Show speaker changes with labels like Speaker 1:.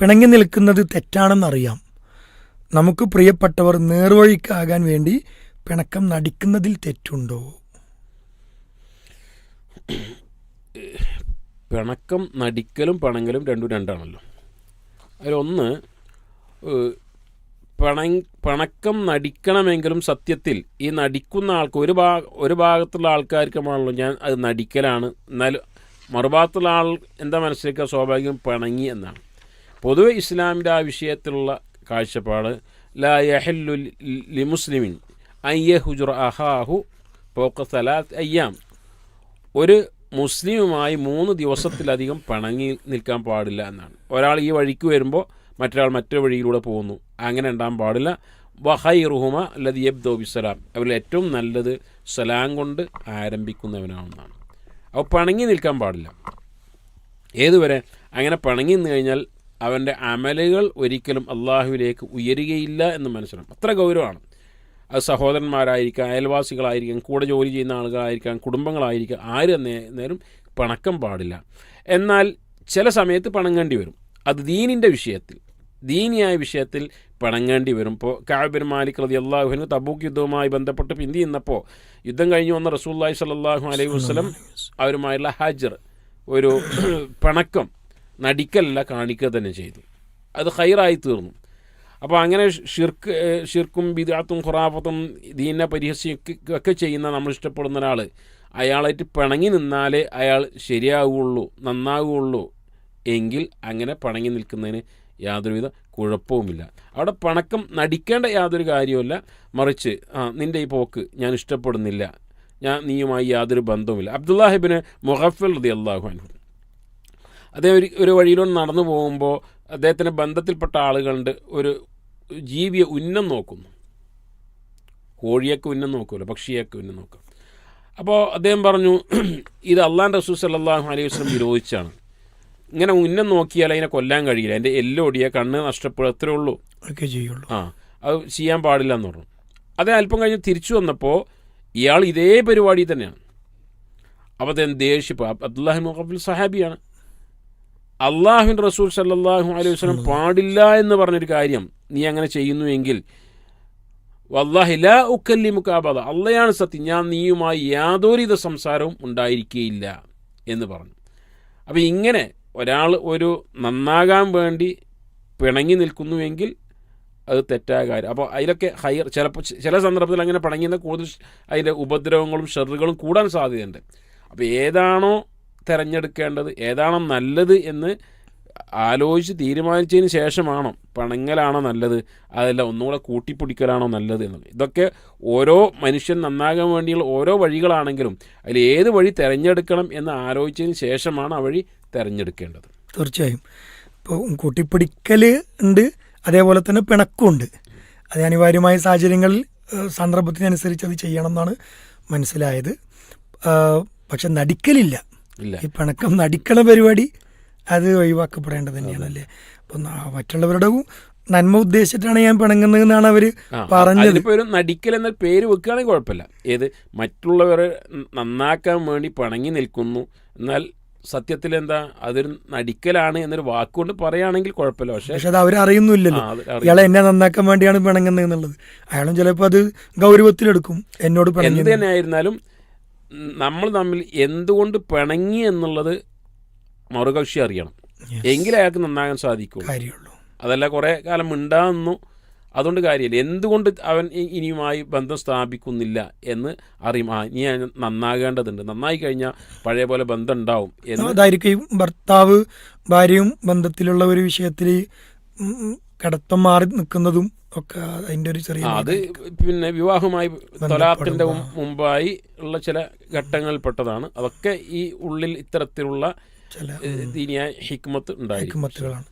Speaker 1: പിണങ്ങി നിൽക്കുന്നത് തെറ്റാണെന്നറിയാം. നമുക്ക് പ്രിയപ്പെട്ടവർ നേർവഴിക്കാകാൻ വേണ്ടി പിണക്കം നടിക്കുന്നതിൽ തെറ്റുണ്ടോ?
Speaker 2: പിണക്കം നടിക്കലും പണങ്ങലും രണ്ടും രണ്ടാണല്ലോ. അതിലൊന്ന് പിണ പണ പണക്കം നടിക്കണമെങ്കിലും സത്യത്തിൽ ഈ നടിക്കുന്ന ആൾക്ക് ഒരു ഭാഗ ഒരു ഭാഗത്തുള്ള ആൾക്കാർക്കുമാണല്ലോ ഞാൻ അത് നടിക്കലാണ്. എന്നാലും മറുഭാഗത്തുള്ള ആൾ എന്താ മനസ്സിലാക്കുക? സ്വാഭാവികം പിണങ്ങി എന്നാണ്. പൊതുവെ ഇസ്ലാമിന്റെ ആ വിഷയത്തിലുള്ള കാഴ്ചപ്പാട് ലാ യഹല്ലു ലി- മുസ്ലിമിൻ അയ്യ ഹുജുർ അഹാഹു പോക്ക അയ്യാം. ഒരു മുസ്ലിമുമായി മൂന്ന് ദിവസത്തിലധികം പിണങ്ങി നിൽക്കാൻ പാടില്ല എന്നാണ്. ഒരാൾ ഈ വഴിക്ക് വരുമ്പോൾ മറ്റൊരാൾ മറ്റൊരു വഴിയിലൂടെ പോകുന്നു. അങ്ങനെ ഉണ്ടാകാൻ പാടില്ല. വഹൈ റുഹുമ അല്ലത് യബ്ദോ ബിസലാം അവരിൽ ഏറ്റവും നല്ലത് സലാം കൊണ്ട് ആരംഭിക്കുന്നവനാണെന്നാണ് അപ്പോൾ പണങ്ങി നിൽക്കാൻ പാടില്ല. ഏതുവരെ? അങ്ങനെ പണങ്ങി നിന്ന് കഴിഞ്ഞാൽ അവന്റെ അമലുകൾ ഒരിക്കലും അള്ളാഹുവിലേക്ക് ഉയരുകയില്ല എന്ന് മനസ്സിലാക്കും അത്ര ഗൗരവമാണ്. അത് സഹോദരന്മാരായിരിക്കാം അയൽവാസികളായിരിക്കാം കൂടെ ജോലി ചെയ്യുന്ന ആളുകളായിരിക്കാം കുടുംബങ്ങളായിരിക്കാം ആര് നേരം പണക്കം പാടില്ല. എന്നാൽ ചില സമയത്ത് പണങ്ങേണ്ടി വരും. അത് ദീനിന്റെ വിഷയത്തിൽ ദീനിയായ വിഷയത്തിൽ പിണങ്ങേണ്ടി വരും. ഇപ്പോൾ കാബിൻ മാലിക് റതി അള്ളാഹുവിന് തബൂക്ക് യുദ്ധവുമായി ബന്ധപ്പെട്ട് പിന്തി നിന്നപ്പോൾ യുദ്ധം കഴിഞ്ഞ് വന്ന റസൂല്ലായി സല്ലാഹു അലൈഹി വസ്ലം അവരുമായുള്ള ഹാജർ ഒരു പിണക്കം നടിക്കലല്ല കാണിക്കുക തന്നെ ചെയ്തു. അത് ഹൈറായി തീർന്നു. അപ്പോൾ അങ്ങനെ ഷിർക്ക് ഷിർക്കും ബിദാത്തും ഖുറാഫത്തും ദീന പരിഹസിക്കുക ഒക്കെ ചെയ്യുന്ന നമ്മൾ ഇഷ്ടപ്പെടുന്ന ഒരാൾ അയാളായിട്ട് പിണങ്ങി നിന്നാലേ അയാൾ ശരിയാവുകയുള്ളൂ നന്നാവുകയുള്ളൂ എങ്കിൽ അങ്ങനെ പിണങ്ങി നിൽക്കുന്നതിന് യാതൊരുവിധ കുഴപ്പവുമില്ല. അവിടെ പണക്കം നടിക്കേണ്ട യാതൊരു കാര്യവുമില്ല. മറിച്ച് ആ നിന്റെ ഈ പോക്ക് ഞാൻ ഇഷ്ടപ്പെടുന്നില്ല. ഞാൻ നീയുമായി യാതൊരു ബന്ധവുമില്ല. അബ്ദുല്ലാഹിബിന് മുഹഫൽ റതി അള്ളാഹു അനു അദ്ദേഹം ഒരു ഒരു വഴിയിലൂടെ നടന്നു പോകുമ്പോൾ അദ്ദേഹത്തിന്റെ ബന്ധത്തിൽപ്പെട്ട ആളുകളുണ്ട് ഒരു ജീവിയെ ഉന്നം നോക്കുന്നു. കോഴിയൊക്കെ ഉന്നം നോക്കുമല്ലോ പക്ഷിയൊക്കെ ഉന്നം നോക്കും. അപ്പോൾ അദ്ദേഹം പറഞ്ഞു ഇത് അള്ളാൻ റസൂൽ സല്ലാഹു അലൈഹി വസ്ലം വിരോധിച്ചാണ്. ഇങ്ങനെ ഉന്നം നോക്കിയാൽ അതിനെ കൊല്ലാൻ കഴിയില്ല. എന്റെ എല്ലൊടിയ കണ്ണ് നഷ്ടപ്പെടും അത്രേ ഉള്ളൂ.
Speaker 1: ഒക്കെ ചെയ്യുള്ളൂ.
Speaker 2: ആ അത് ചെയ്യാൻ പാടില്ല എന്ന് പറഞ്ഞു. അതേ അല്പം കഴിഞ്ഞ് തിരിച്ചു വന്നപ്പോൾ ഇയാൾ ഇതേ പരിപാടി തന്നെയാണ്. അപ്പോൾ അദ്ദേഹം ദേഷ്യപ്പോൾ അബ്ദുല്ലാഹി മുഖബിൽ സഹാബിയാണ്. അള്ളാഹുൻ റസൂൽ സല്ലാഹു അലൈഹി വസ്ലം പാടില്ല എന്ന് പറഞ്ഞൊരു കാര്യം നീ അങ്ങനെ ചെയ്യുന്നുവെങ്കിൽ വല്ലാഹി ലാ ഉക്കല്ലി മുക്കാബാദ അള്ളയാണ് സത്യം. ഞാൻ നീയുമായി യാതൊരുവിധ സംസാരവും ഉണ്ടായിരിക്കുകയില്ല എന്ന് പറഞ്ഞു. അപ്പോൾ ഇങ്ങനെ ഒരാൾ ഒരു നന്നാകാൻ വേണ്ടി പിണങ്ങി നിൽക്കുന്നുവെങ്കിൽ അത് തെറ്റായ കാര്യം. അപ്പോൾ അതിലൊക്കെ ഹയർ ചിലപ്പോൾ ചില സന്ദർഭത്തിൽ അങ്ങനെ പിണങ്ങുന്ന കൂടുതൽ അതിന്റെ ഉപദ്രവങ്ങളും ഷെറുകളും കൂടാൻ സാധ്യതയുണ്ട്. അപ്പോൾ ഏതാണോ തിരഞ്ഞെടുക്കേണ്ടത് ഏതാണ് നല്ലത് എന്ന് ആലോചിച്ച് തീരുമാനിച്ചതിന് ശേഷമാണോ പണങ്ങലാണോ നല്ലത്? അതല്ല ഒന്നുകൂടെ കൂട്ടിപ്പിടിക്കലാണോ നല്ലത് എന്നുള്ളത് ഇതൊക്കെ ഓരോ മനുഷ്യൻ നന്നാകാൻ വേണ്ടിയുള്ള ഓരോ വഴികളാണെങ്കിലും അതിൽ ഏത് വഴി തിരഞ്ഞെടുക്കണം എന്ന് ആലോചിച്ചതിന് ശേഷമാണ് ആ വഴി തിരഞ്ഞെടുക്കേണ്ടത്.
Speaker 1: തീർച്ചയായും. ഇപ്പോൾ കൂട്ടിപ്പിടിക്കൽ ഉണ്ട് അതേപോലെ തന്നെ പിണക്കുണ്ട് അത് അനിവാര്യമായ സാഹചര്യങ്ങളിൽ സന്ദർഭത്തിനനുസരിച്ച് അത് ചെയ്യണം എന്നാണ് മനസ്സിലായത്. പക്ഷെ നടിക്കലില്ല. ഈ പിണക്കം നടിക്കണ പരിപാടി അത് ഒഴിവാക്കപ്പെടേണ്ടത് തന്നെയാണ് അല്ലേ? അപ്പം മറ്റുള്ളവരുടെ നന്മ ഉദ്ദേശിച്ചിട്ടാണ് ഞാൻ പിണങ്ങുന്നതെന്നാണ് അവർ പറഞ്ഞത്.
Speaker 2: ഒരു നടിക്കൽ എന്ന പേര് വെക്കുകയാണെങ്കിൽ കുഴപ്പമില്ല. ഏത് മറ്റുള്ളവരെ നന്നാക്കാൻ വേണ്ടി പണങ്ങി നിൽക്കുന്നു. എന്നാൽ സത്യത്തിൽ എന്താ അതൊരു നടിക്കലാണ് എന്നൊരു വാക്കുകൊണ്ട് പറയുകയാണെങ്കിൽ കുഴപ്പമില്ല. പക്ഷേ
Speaker 1: പക്ഷെ അത് അവരറിയുന്നില്ലല്ലോ ഇയാളെ എന്നെ നന്നാക്കാൻ വേണ്ടിയാണ് പിണങ്ങുന്നത് എന്നുള്ളത്. അയാളും ചിലപ്പോൾ അത് ഗൗരവത്തിലെടുക്കും എന്നോട്
Speaker 2: എന്ത് തന്നെ ആയിരുന്നാലും നമ്മൾ തമ്മിൽ എന്തുകൊണ്ട് പിണങ്ങി എന്നുള്ളത് മറുകക്ഷി അറിയണം. എങ്കിലും അയാൾക്ക് നന്നാകാൻ സാധിക്കും അതല്ല കുറേ കാലം മിണ്ടാന്നു അതുകൊണ്ട് കാര്യമില്ല. എന്തുകൊണ്ട് അവൻ ഇനിയുമായി ബന്ധം സ്ഥാപിക്കുന്നില്ല എന്ന് അറിയും. ആ ഇനി നന്നാകേണ്ടതുണ്ട്. നന്നായി കഴിഞ്ഞാൽ പഴയ പോലെ ബന്ധം ഉണ്ടാവും
Speaker 1: എന്നതായിരിക്കും ഭർത്താവ് ഭാര്യയും ബന്ധത്തിലുള്ള ഒരു വിഷയത്തിൽ കടത്തം മാറി നിൽക്കുന്നതും ഒക്കെ അതിന്റെ ഒരു ചെറിയ
Speaker 2: അത് പിന്നെ വിവാഹമായി തൊലാത്തിന്റെ മുമ്പായി ഉള്ള ചില ഘട്ടങ്ങളിൽപ്പെട്ടതാണ്. അതൊക്കെ ഈ ഉള്ളിൽ ഇത്തരത്തിലുള്ള
Speaker 1: ചില
Speaker 2: ഹിക്മത്ത്
Speaker 1: ഹിക്മത്തുകളാണ്.